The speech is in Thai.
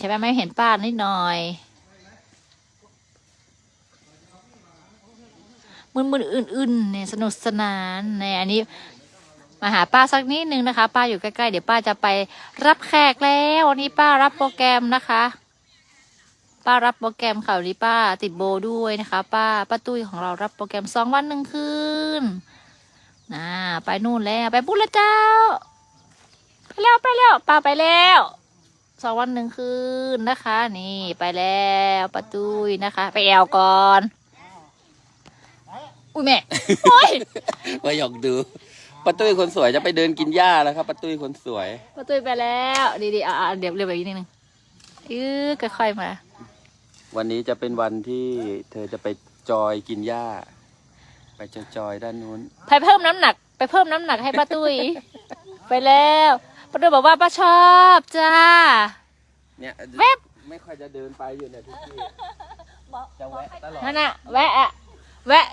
ใช่ไหมไม่เห็นป้านิดหน่อยมึนๆอื่นๆเนี่ยสนุกสนานเนี่ยอันนี้มาหาป้าสักนิดนึงนะคะ ป้าอยู่ใกล้ๆเดี๋ยวป้าจะไปรับแขกแล้ววันนี้ป้ารับโปรแกรมนะคะ ป้ารับโปรแกรมค่ะวันนี้ป้าติดโบด้วยนะคะ ป้าป้าตุ้ยของเรารับโปรแกรมสองวันหนึ่งคืนน่าไปนู่นแล้วไปพูดแล้วเจ้า ไปแล้วไปแล้วป้าไปแล้ว สองวันหนึ่งคืนนะคะ นี่ไปแล้วป้าตุ้ยนะคะ ไปแอวก่อน อุ้ยแม่โอ้ยมาหยอกดูป้าตุ้ยคนสวยจะไปเดินกินหญ้าแล้วครับป้าตุ้ยคนสวยป้าตุ้ยไปแล้วดีๆอะๆเดี๋ยวเร็วแบบนี้นิดนึงอื้อค่อยๆมา วันนี้จะเป็นวันที่เธอจะไปจอยกินหญ้า ไปจอยๆด้านนู้น ไปเพิ่มน้ำหนัก ไปเพิ่มน้ำหนักให้ป้าตุ้ย ไปแล้ว ป้าตุ้ยบอกว่าป้าชอบจ้า เนี่ยแวบไม่ค่อยจะเดินไปอยู่เนี่ยทุกที่จะแวะตลอด นั่นน่ะแวะอะแวะ